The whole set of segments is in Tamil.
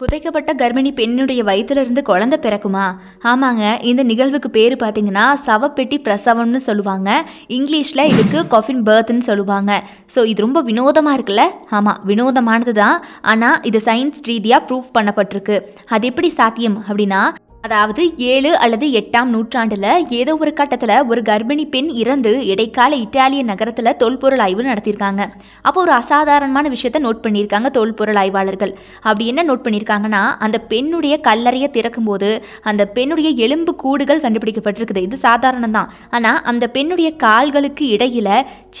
புதைக்கப்பட்ட கர்ப்பிணி பெண்ணுடைய வயிற்றிலிருந்து குழந்தை பிறக்குமா? ஆமாங்க இந்த நிகழ்வுக்கு பேர் பார்த்தீங்கன்னா சவப்பெட்டி பிரசவம்னு சொல்லுவாங்க. இங்கிலீஷில் இதுக்கு கொஃபின் பர்த்னு சொல்லுவாங்க. ஸோ இது ரொம்ப வினோதமாக இருக்குல்ல? ஆமாம் வினோதமானது தான் ஆனால் இது சயின்ஸ் ரீதியாக ப்ரூஃப் பண்ணப்பட்டிருக்கு. அது எப்படி சாத்தியம் அப்படின்னா அதாவது ஏழு அல்லது எட்டாம் நூற்றாண்டில் ஏதோ ஒரு கட்டத்தில் ஒரு கர்ப்பிணி பெண் இறந்து இடைக்கால இத்தாலிய நகரத்தில் தொல்பொருள் ஆய்வு நடத்தியிருக்காங்க. அப்போ ஒரு அசாதாரணமான விஷயத்த நோட் பண்ணியிருக்காங்க தொல்பொருள் ஆய்வாளர்கள். அப்படி என்ன நோட் பண்ணியிருக்காங்கன்னா அந்த பெண்ணுடைய கல்லறையை திறக்கும்போது அந்த பெண்ணுடைய எலும்பு கூடுகள் கண்டுபிடிக்கப்பட்டிருக்குது. இது சாதாரணம் தான் ஆனால் அந்த பெண்ணுடைய கால்களுக்கு இடையில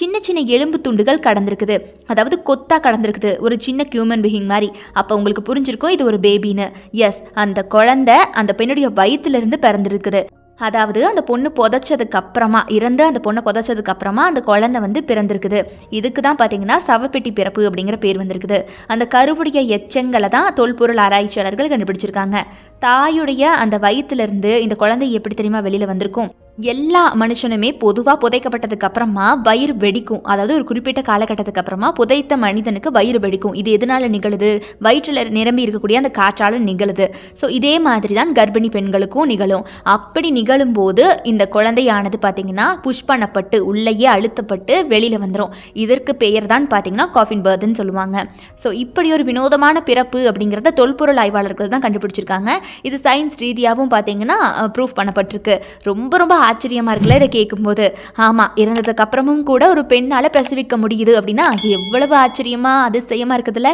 சின்ன சின்ன எலும்பு துண்டுகள் கடந்திருக்குது. அதாவது கொத்தா கடந்திருக்குது. ஒரு சின்ன ஹியூமன் பீயிங் மாதிரி. அப்போ உங்களுக்கு புரிஞ்சிருக்கும் இது ஒரு பேபின்னு எஸ் அந்த குழந்தை அந்த பெண்ணுடைய வயிற்றுலேருந்து பிறந்திருக்குது. அதாவது அந்த பொண்ணு புதைச்சதுக்கு அப்புறமா இறந்து அந்த பொண்ணை புதைச்சதுக்கு அப்புறமா அந்த குழந்தை வந்து பிறந்திருக்குது. இதுக்கு தான் பார்த்தீங்கன்னா சவப்பெட்டி பிறப்பு அப்படிங்கிற பேர் வந்திருக்குது. அந்த கருவுடைய எச்சங்களை தான் தொல்பொருள் ஆராய்ச்சியாளர்கள் கண்டுபிடிச்சிருக்காங்க. தாயுடைய அந்த வயிற்றுலேருந்து இந்த குழந்தை எப்படி தெரியுமா வெளியில் வந்திருக்கும்? எல்லா மனுஷனுமே பொதுவாக புதைக்கப்பட்டதுக்கு அப்புறமா வயிறு வெடிக்கும். அதாவது ஒரு குறிப்பிட்ட காலகட்டத்துக்கு அப்புறமா புதைத்த மனிதனுக்கு வயிறு வெடிக்கும். இது எதனால நிகழுது? வயிற்றில் நிரம்பி இருக்கக்கூடிய அந்த காற்றால் நிகழுது. ஸோ இதே மாதிரி தான் கர்ப்பிணி பெண்களுக்கும் நிகழும். அப்படி நிகழும்போது இந்த குழந்தையானது பார்த்தீங்கன்னா புஷ் பண்ணப்பட்டு உள்ளேயே அழுத்தப்பட்டு வெளியில் வந்துடும் இதற்கு பெயர் தான் பார்த்தீங்கன்னா காஃபின் பர்த்னு சொல்லுவாங்க. ஸோ இப்படி ஒரு வினோதமான பிறப்பு அப்படிங்கிறத தொல்பொருள் ஆய்வாளர்கள் தான் கண்டுபிடிச்சிருக்காங்க. இது சயின்ஸ் ரீதியாகவும் பார்த்தீங்கன்னா ப்ரூஃப் பண்ணப்பட்டிருக்கு. ரொம்ப ரொம்ப ஆச்சரியமாக இருக்குல்ல இதை கேட்கும்போது ஆமாம் இருந்ததுக்கப்புறமும் கூட ஒரு பெண்ணால் பிரசவிக்க முடியுது அப்படின்னா எவ்வளவு ஆச்சரியமாக அதிசயமாக இருக்குதுல்ல?